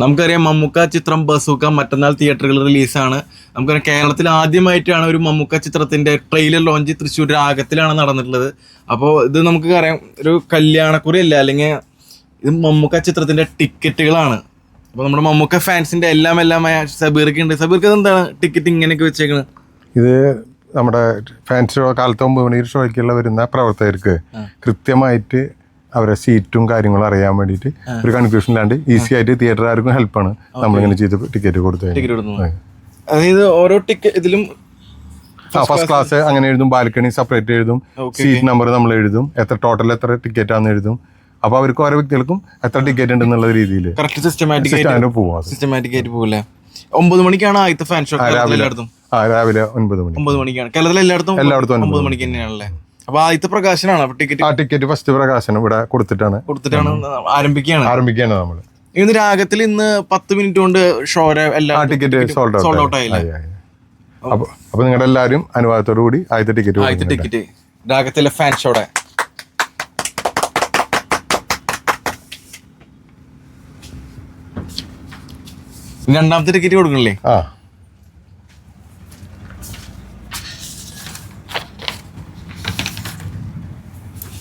നമുക്കറിയാം മമ്മൂക്ക ചിത്രം ബസൂക്ക മറ്റന്നാൾ തിയേറ്ററുകളിൽ റിലീസാണ്. നമുക്കറിയാം കേരളത്തിൽ ആദ്യമായിട്ടാണ് ഒരു മമ്മൂക്ക ചിത്രത്തിന്റെ ട്രെയിലർ ലോഞ്ച് തൃശ്ശൂർ രാഗത്തിലാണ് നടന്നിട്ടുള്ളത്. അപ്പോൾ ഇത് നമുക്ക് അറിയാം ഒരു കല്യാണക്കുറി അല്ല അല്ലെങ്കിൽ ഇത് മമ്മൂക്ക ചിത്രത്തിന്റെ ടിക്കറ്റുകളാണ്. അപ്പോൾ നമ്മുടെ മമ്മൂക്ക ഫാൻസിന്റെ എല്ലാം എല്ലാമായ സബീർക്ക് ഉണ്ട്. സബീർക്ക് എന്താണ് ടിക്കറ്റ് ഇങ്ങനെയൊക്കെ വെച്ചേക്കുന്നത് ഇത് നമ്മുടെ ഫാൻസ് ഷോ കാലത്ത് ഒമ്പത് മണി ഷോയ്ക്കുള്ള വരുന്ന പ്രവർത്തകർക്ക് കൃത്യമായിട്ട് അവരെ സീറ്റും കാര്യങ്ങളും അറിയാൻ വേണ്ടിയിട്ട് ഒരു കൺഫ്യൂഷൻ ഇല്ലാണ്ട് ഈസി ആയിട്ട് തിയേറ്റർ ആർക്കും ഹെൽപ്പാണ് നമ്മളിങ്ങനെ ചെയ്ത് ടിക്കറ്റ് കൊടുത്തു അതായത് ഓരോ ടിക്കറ്റ് ഇതിലും ഫസ്റ്റ് ക്ലാസ് അങ്ങനെ എഴുതും ബാൽക്കണി സെപ്പറേറ്റ് എഴുതും സീറ്റ് നമ്പർ നമ്മൾ എഴുതും എത്ര ടോട്ടൽ എത്ര ടിക്കറ്റ് ആണെന്ന് എഴുതും. അപ്പൊ അവർക്ക് ഓരോ വ്യക്തികൾക്കും എത്ര ടിക്കറ്റ് ഉണ്ട് എന്നുള്ള രീതിയിൽ സിസ്റ്റമാറ്റിക് ആയിട്ട് പോകില്ലേ ഒമ്പത് മണിക്കാണ് ആദ്യത്തെ ഫാൻ ഷോ രാവിലെ. ഒൻപത് മണി. ഒമ്പത് മണിക്കാണ്. കേരളത്തിലെ എല്ലായിടത്തും എല്ലായിടത്തും ഒമ്പത് മണിക്ക് തന്നെയാണല്ലേ? അപ്പൊ ആദ്യത്തെ പ്രകാശനാണ് ടിക്കറ്റ് ആ ടിക്കറ്റ് ഫസ്റ്റ് പ്രകാശനം ഇവിടെ കൊടുത്തിട്ടാണ്. കൊടുത്തിട്ടാണ് ആരംഭിക്കുകയാണ്. ആരംഭിക്കുകയാണ് നമ്മൾ ഇന്ന് രാഗത്തിൽ ഇന്ന് പത്ത് മിനിറ്റ് കൊണ്ട് ഷോരെ എല്ലാ ടിക്കറ്റ് സോൾഡ് സോൾഡ് ഔട്ട് ആയില്ല? ആയില്ലേ അപ്പൊ അപ്പൊ നിങ്ങളുടെ എല്ലാവരും അനുവാദത്തോടു കൂടി ആദ്യത്തെ ടിക്കറ്റ് ആദ്യത്തെ ടിക്കറ്റ് രാഗത്തിലെ ഫാൻ ഷോടെ രണ്ടാമത്തെ ടിക്കറ്റ് കൊടുക്കണില്ലേ? ആ.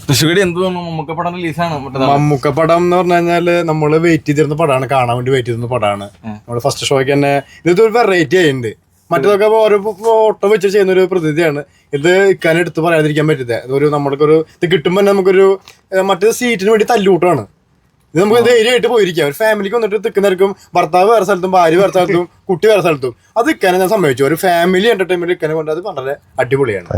തൃശ്ശൂര് എന്ത് തോന്നുന്നു? മമ്മൂക്ക പടം റിലീസാണ് മമ്മൂക്ക പടം എന്ന് പറഞ്ഞു കഴിഞ്ഞാൽ നമ്മൾ വെയിറ്റ് ചെയ്തിരുന്ന പടമാണ്. കാണാൻ വേണ്ടി വെയിറ്റ് ചെയ്തിരുന്ന പടമാണ്. നമ്മുടെ ഫസ്റ്റ് ഷോയ്ക്ക് തന്നെ ഇത് ഒരു വെറൈറ്റി ആയിട്ടുണ്ട്. മറ്റേതൊക്കെ ഓരോ ഫോട്ടോ വെച്ച് ചെയ്യുന്ന ഒരു പ്രതിനിധിയാണ്. ഇത് ഇക്കാനും എടുത്ത് പറയാതിരിക്കാൻ പറ്റില്ല ഇതൊരു നമ്മൾക്കൊരു ഇത് കിട്ടുമ്പോൾ തന്നെ നമുക്കൊരു മറ്റേ സീറ്റിന് വേണ്ടി തല്ലൂട്ടാണ് ഇത് നമുക്ക് ധൈര്യമായിട്ട് പോയിരിക്കാം. ഒരു ഫാമിലിക്ക് വന്നിട്ട് തിക്കുന്നവർക്കും ഭർത്താവ് വേറെ സ്ഥലത്തും ഭാര്യ വേറെ സ്ഥലത്തും കുട്ടി വേറെ സ്ഥലത്തും. അത് ഇക്കാനെ ഞാൻ സമ്മതിച്ചു. ഒരു ഫാമിലി എന്റർടൈൻമെന്റ് ഇക്കാനെ കൊണ്ട് അത് വളരെ അടിപൊളിയാണ്.